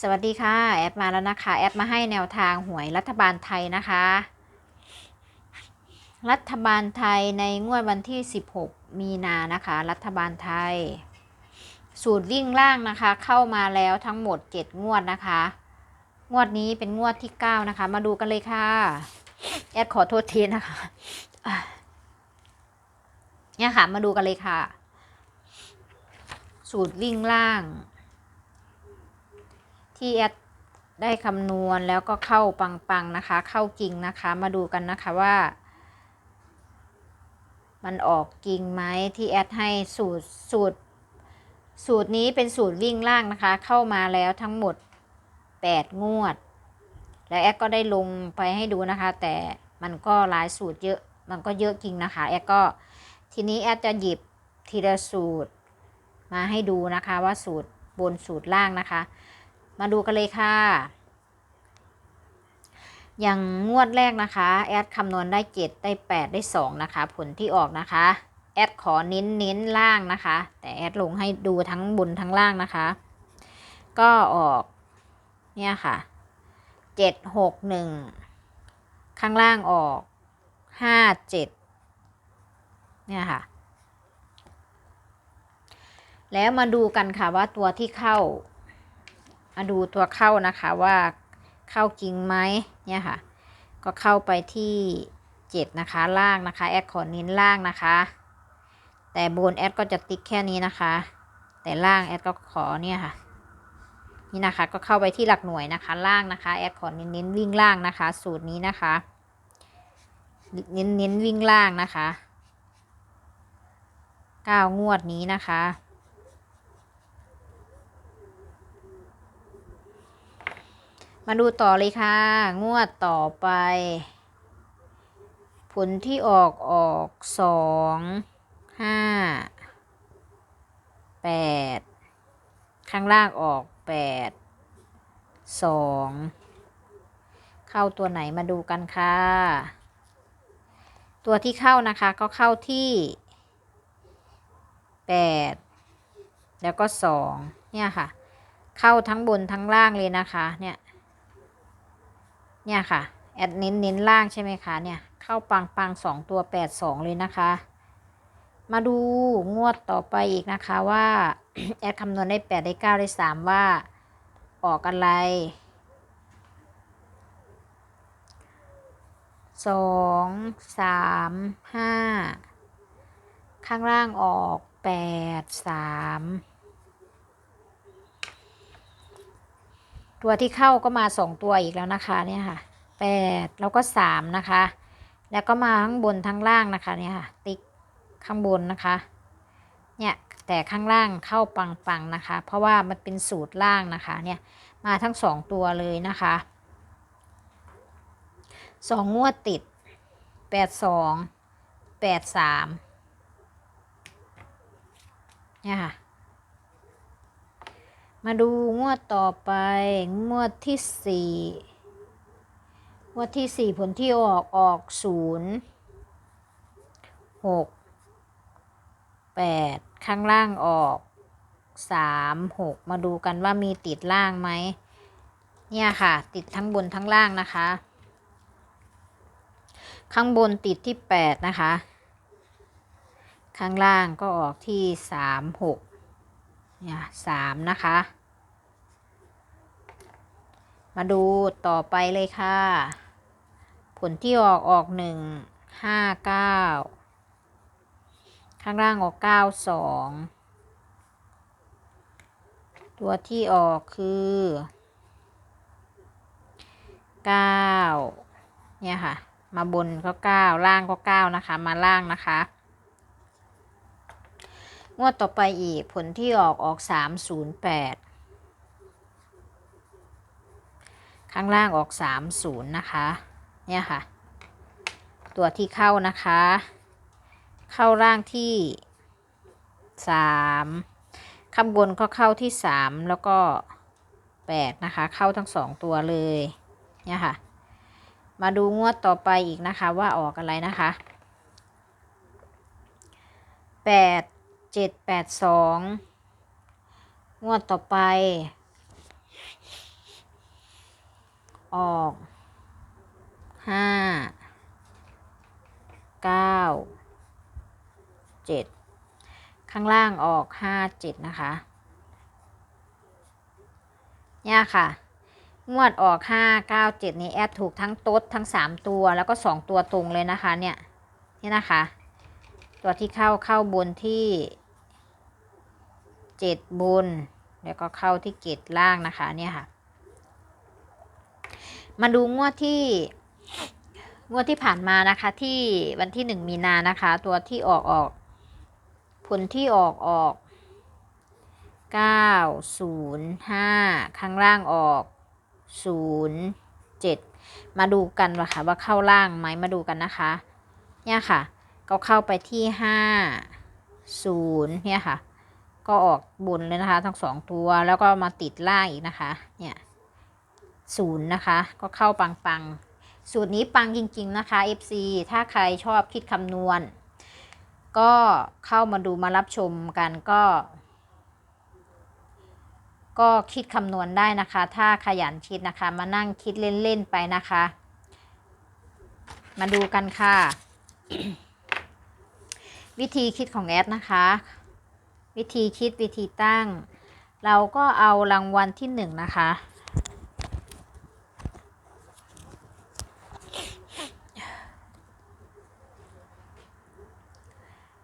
สวัสดีค่ะ แอดมาแล้วนะคะ แอดมาให้แนวทางหวยรัฐบาลไทยนะคะ รัฐบาลไทยในงวดวันที่ 16 มีนานะคะ รัฐบาลไทย สูตรวิ่งล่างนะคะ เข้ามาแล้วทั้งหมด 7 งวดนะคะ งวดนี้เป็นงวดที่ 9 นะคะ มาดูกันเลยค่ะ แอดขอโทษทีนะคะเนี่ยค่ะ มาดูกันเลยค่ะ สูตรวิ่งล่าง ที่แอดได้คำนวณแล้วก็เข้าปังๆนะคะ เข้าจริงนะคะ มาดูกันนะคะว่า มันออกจริงไหมที่แอดให้สูตรสูตร สูตรนี้เป็นสูตรวิ่งล่างนะคะ เข้ามาแล้วทั้งหมด 8 งวด แล้วแอดก็ได้ลงไปให้ดูนะคะ แต่มันก็หลายสูตรเยอะมันก็เยอะจริงนะคะ แอดก็ทีนี้แอดจะหยิบทีละสูตรมาให้ดูนะคะว่าสูตรบนสูตรล่างนะคะ มาดูกันเลยค่ะ อย่างงวดแรกนะคะ แอดคำนวณได้ 7 ได้ 8 ได้ 2 นะคะ ผลที่ออกนะคะ แอดขอเน้นเน้นล่างนะคะ แต่แอดลงให้ดูทั้งบนทั้งล่างนะคะ ก็ออก เนี่ยค่ะ 7 6 1 ข้างล่างออก 5 7 เนี่ยค่ะแล้วมาดูกันค่ะว่าตัวที่เข้า มาดูตัวเข้านะคะว่าเข้าจริงไหมเนี่ยค่ะ ก็เข้าไปที่เจ็ดนะคะล่างนะคะ แอดขอเน้นล่างนะคะ แต่บนแอดก็จะติ๊กแค่นี้นะคะ แต่ล่างแอดก็ขอเนี่ยค่ะนี่นะคะก็เข้าไปที่หลักหน่วยนะคะ ล่างนะคะ แอดขอเน้นเน้นวิ่งล่างนะคะ สูตรนี้นะคะ เน้นเน้นวิ่งล่างนะคะเก้างวดนี้นะคะ มาดูต่อเลยค่ะ งวดต่อไป ผลที่ออกออกสองห้าแปดข้างล่างออกแปดสองเข้าตัวไหนมาดูกันค่ะ ตัวที่เข้านะคะก็เข้าที่แปดแล้วก็สองเนี่ยค่ะ เข้าทั้งบนทั้งล่างเลยนะคะเนี่ย เนี่ยค่ะ แอดเน้นเน้นล่างใช่ไหมคะเนี่ย เข้าปังปังสองตัวแปดสองเลยนะคะ มาดูงวดต่อไปอีกนะคะว่า แอดคำนวณได้แปดได้เก้าได้สามว่า ออกอะไรสองสามห้าข้างล่างออกแปดสาม ตัวที่เข้าก็มาสองตัวอีกแล้วนะคะเนี่ยค่ะแปดแล้วก็สามนะคะ แล้วก็มาข้างบนทั้งล่างนะคะเนี่ยค่ะ ติ๊กข้างบนนะคะ เนี่ยแต่ข้างล่างเข้าปังๆนะคะ เพราะว่ามันเป็นสูตรล่างนะคะเนี่ยมาทั้งสองตัวเลยนะคะสองงวดติดแปดสองแปดสามเนี่ยค่ะ มาดูงวดต่อไป งวดที่สี่งวดที่สี่ผลที่ออกออกศูนย์หกแปดข้างล่างออกสามหกมาดูกันว่ามีติดล่างไหม เนี่ยค่ะ ติดทั้งบนทั้งล่างนะคะ ข้างบนติดที่แปดนะคะ ข้างล่างก็ออกที่สามหก เนี่ยสามนะคะ มาดูต่อไปเลยค่ะ ผลที่ออกออกหนึ่งห้าเก้าข้างล่างออกเก้าสองตัวที่ออกคือเก้าเนี่ยค่ะ มาบนก็เก้าล่างก็เก้านะคะ มาล่างนะคะ งวดต่อไปอีกผลที่ออกออกสามศูนย์แปดข้างล่างออกสามศูนย์นะคะ เนี่ยค่ะ ตัวที่เข้านะคะ เข้าล่างที่สามข้างบนก็เข้าที่สามแล้วก็แปดนะคะ เข้าทั้งสองตัวเลย เนี่ยค่ะ มาดูงวดต่อไปอีกนะคะว่าออกอะไรนะคะแปด เจ็ดแปดสองงวดต่อไป ออกห้าเก้าเจ็ดข้างล่างออกห้าเจ็ดนะคะเนี่ยค่ะ งวดออกห้าเก้าเจ็ดนี้แอดถูกทั้งโต๊ดทั้งสามตัวแล้วก็สองตัวตรงเลยนะคะเนี่ย นี่นะคะ ตัวที่เข้าเข้าบนที่ เจ็ดบน แล้วก็เข้าที่เกตล่างนะคะเนี่ยค่ะ มาดูงวดที่งวดที่ผ่านมานะคะที่วันที่หนึ่งมีนานะคะ ตัวที่ออกออก ผลที่ออกออกเก้าศูนย์ห้าข้างล่างออกศูนย์เจ็ดมาดูกันว่าค่ะว่าเข้าล่างไหมมาดูกันนะคะ เนี่ยค่ะ ก็เข้าไปที่ห้าศูนย์เนี่ยค่ะ ก็ออกบนเลยนะคะทั้งสองตัวแล้วก็มาติดล่างอีกนะคะเนี่ยศูนย์นะคะก็เข้าปังๆสูตรนี้ปังจริง ๆ นะคะ FC ถ้าใครชอบคิดคำนวณ ก็เข้ามาดูมารับชมกันก็ ก็คิดคำนวณได้นะคะ ถ้าขยันคิดนะคะ มานั่งคิดเล่น ๆ ไปนะคะ มาดูกันค่ะ วิธีคิดของแอดนะคะ วิธีคิดวิธีตั้ง เราก็เอารางวัลที่หนึ่งนะคะ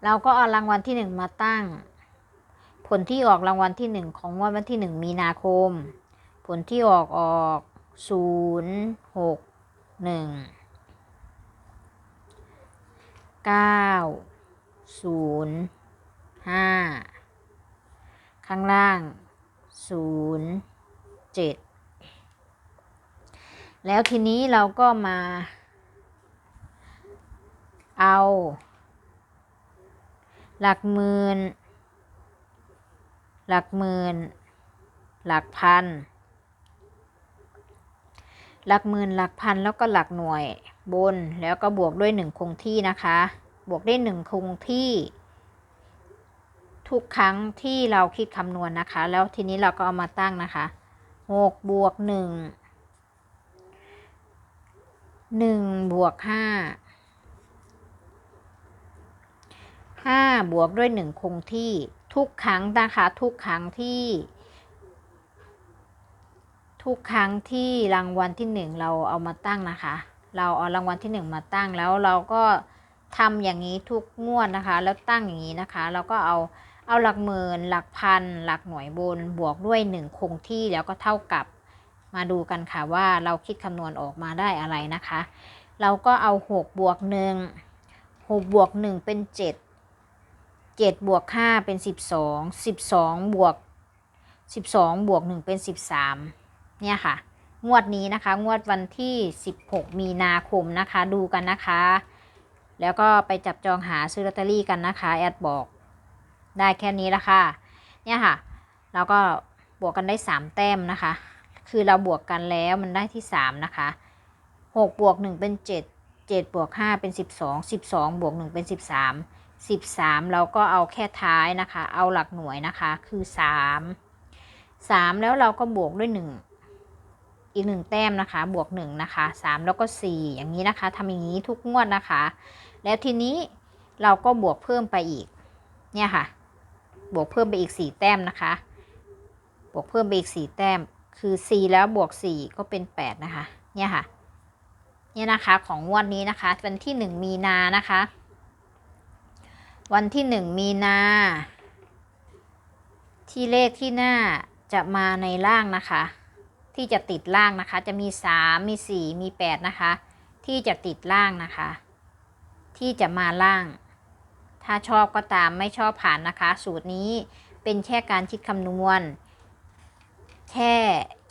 เราก็เอารางวัลที่หนึ่งมาตั้ง ผลที่ออกรางวัลที่หนึ่งของงวดวันที่หนึ่งมีนาคม ผลที่ออกออกศูนย์หกหนึ่งเก้าศูนย์ห้า ข้างล่างศูนย์เจ็ดแล้วทีนี้เราก็มา เอา หลักหมื่น หลักหมื่น หลักพัน หลักหมื่นหลักพันแล้วก็หลักหน่วยบนแล้วก็บวกด้วยหนึ่งคงที่นะคะ บวกได้หนึ่งคงที่ ทุกครั้งที่เราคิดคำนวณนะคะ แล้วทีนี้เราก็เอามาตั้งนะคะหกบวกหนึ่งหนึ่งบวกห้าห้าบวกด้วยหนึ่งคงที่ทุกครั้งนะคะทุกครั้งที่ ทุกครั้งที่รางวัลที่หนึ่งเราเอามาตั้งนะคะ เราเอารางวัลที่หนึ่งมาตั้งแล้วเราก็ทำอย่างนี้ทุกงวดนะคะ แล้วตั้งอย่างนี้นะคะ เราก็เอา เอาหลักหมื่นหลักพัน หลักหน่วยบนบวกด้วยหนึ่งคงที่แล้วก็เท่ากับมาดูกันค่ะว่าเราคิดคำนวณออกมาได้อะไรนะคะ เราก็เอาหกบวกหนึ่งหกบวกหนึ่งเป็นเจ็ดเจ็ดบวกห้าเป็นสิบสองสิบสองบวกสิบสองบวกหนึ่งเป็นสิบสามเนี่ยค่ะ งวดนี้นะคะ งวดวันที่สิบหกมีนาคมนะคะ ดูกันนะคะ แล้วก็ไปจับจองหาซื้อลอตเตอรี่กันนะคะ แอดบอก ได้แค่นี้ละค่ะ เนี่ยค่ะ เราก็บวกกันได้สามแต้มนะคะ คือเราบวกกันแล้วมันได้ที่สามนะคะหกบวกหนึ่งเป็นเจ็ดเจ็ดบวกห้าเป็นสิบสองสิบสองบวกหนึ่งเป็นสิบสามสิบสามเราก็เอาแค่ท้ายนะคะ เอาหลักหน่วยนะคะ คือสามสามแล้วเราก็บวกด้วยหนึ่งอีกหนึ่งแต้มนะคะ บวกหนึ่งนะคะสามแล้วก็สี่อย่างนี้นะคะทำอย่างนี้ทุกงวดนะคะ แล้วทีนี้เราก็บวกเพิ่มไปอีก เนี่ยค่ะ บวกเพิ่มไปอีกสี่แต้มนะคะ บวกเพิ่มไปอีกสี่แต้ม คือสี่แล้วบวกสี่ก็เป็นแปดนะคะ เนี่ยค่ะ เนี่ยนะคะของงวดนี้นะคะ วันที่หนึ่งมีนานะคะ วันที่หนึ่งมีนา ที่เลขที่หน้าจะมาในล่างนะคะ ที่จะติดล่างนะคะ จะมีสามมีสี่มีแปดนะคะ ที่จะติดล่างนะคะ ที่จะมาล่าง ถ้าชอบก็ตามไม่ชอบผ่านนะคะ สูตรนี้เป็นแค่การคิดคำนวณ แค่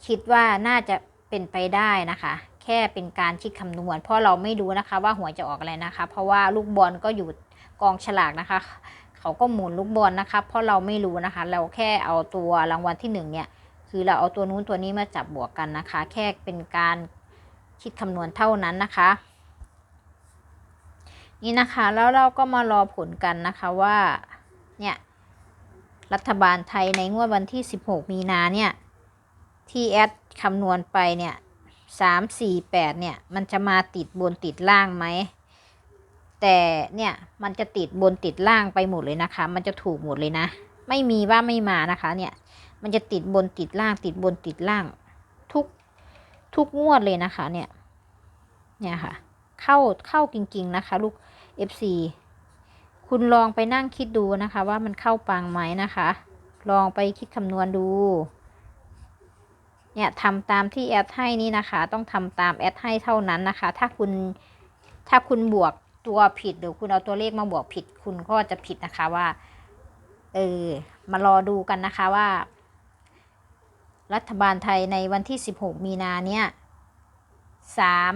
คิดว่าน่าจะเป็นไปได้นะคะ แค่เป็นการคิดคำนวณ เพราะเราไม่รู้นะคะว่าหวยจะออกอะไรนะคะ เพราะว่าลูกบอลก็อยู่กองฉลากนะคะ เขาก็หมุนลูกบอลนะคะ เพราะเราไม่รู้นะคะ เราแค่เอาตัวรางวัลที่หนึ่งเนี่ยคือเราเอาตัวนู้นตัวนี้มาจับบวกกันนะคะ แค่เป็นการคิดคำนวณเท่านั้นนะคะ นี่นะคะแล้วเราก็มารอผลกันนะคะว่าเนี่ยรัฐบาลไทยในงวดวันที่ 16 มีนาเนี่ยที่แอดคำนวณไปเนี่ยสามสี่แปดเนี่ย มันจะมาติดบนติดล่างไหม แต่เนี่ยมันจะติดบนติดล่างไปหมดเลยนะคะ มันจะถูกหมดเลยนะ ไม่มีว่าไม่มานะคะเนี่ย มันจะติดบนติดล่าง ติดบนติดล่าง ทุกทุกงวดเลยนะคะ เนี่ย เนี่ยค่ะ เข้าเข้าจริงๆนะคะ ลูก FC คุณลองไปนั่งคิดดูนะคะ ว่ามันเข้าปังไหมนะคะ ลองไปคิดคำนวณดู เนี่ยทำตามที่แอดให้นี่นะคะ ต้องทำตามแอดให้เท่านั้นนะคะ ถ้าคุณถ้าคุณบวกตัวผิดหรือคุณเอาตัวเลขมาบวกผิด คุณก็จะผิดนะคะว่า เออ มารอดูกันนะคะว่า รัฐบาลไทยในวันที่ 16 มีนาเนี่ยสาม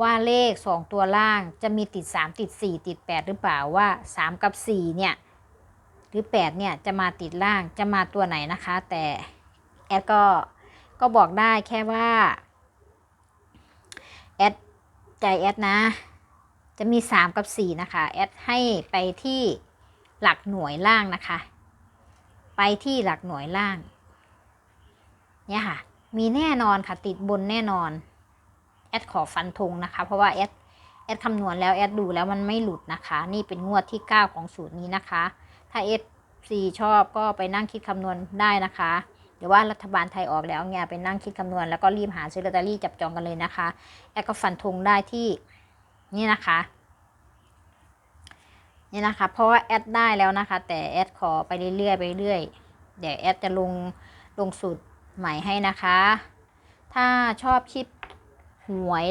ว่าเลข 2 ตัวล่างจะมีติด 3 ติด 4 ติด 8 หรือเปล่าว่า 3 กับ 4 เนี่ย หรือ 8 เนี่ย จะมาติดล่างจะมาตัวไหนนะคะ แต่ แอดก็ก็บอกได้แค่ว่า แอด ใจแอดนะ จะมี 3 กับ 4 นะคะ แอดให้ไปที่หลักหน่วยล่างนะคะ ไปที่หลักหน่วยล่าง เนี่ยค่ะ มีแน่นอนค่ะติดบนแน่นอน แอดขอฟันธงนะคะ เพราะว่าแอดแอดคำนวณแล้วแอดดูแล้วมันไม่หลุดนะคะ นี่เป็นงวดที่ 9 ของสูตรนี้นะคะ ถ้า FC ชอบก็ไปนั่งคิดคำนวณได้นะคะเดี๋ยวว่ารัฐบาลไทยออกแล้วเนี่ยไปนั่งคิดคำนวณแล้วก็รีบหาซื้อลอตเตอรี่จับจองกันเลยนะคะ แอดก็ฟันธงได้ที่นี่นะคะนี่นะคะ เพราะว่าแอดได้แล้วนะคะ แต่แอดขอไปเรื่อยๆไปเรื่อยเดี๋ยวแอดจะลงลงสูตรใหม่ให้นะคะ ถ้าชอบคลิป หวย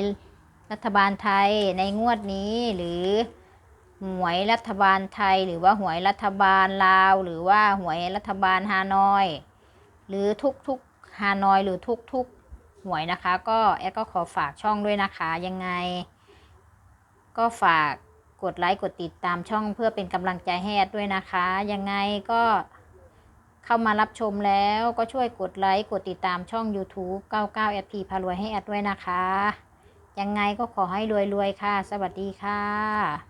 รัฐบาลไทยในงวดนี้หรือหวยรัฐบาลไทย หรือว่าหวยรัฐบาลลาว หรือว่าหวยรัฐบาลฮานอย หรือทุกๆฮานอย หรือทุกๆหวยนะคะ ก็แอดก็ขอฝากช่องด้วยนะคะยังไง ก็ฝากกดไลค์กดติดตามช่องเพื่อเป็นกำลังใจให้แอดด้วยนะคะ ยังไงก็ เข้ามารับชมแล้วก็ช่วยกดไลค์กดติดตามช่อง YouTube 99 FP พารวยให้แอดด้วยนะคะ ยังไงก็ขอให้รวยๆค่ะ สวัสดีค่ะ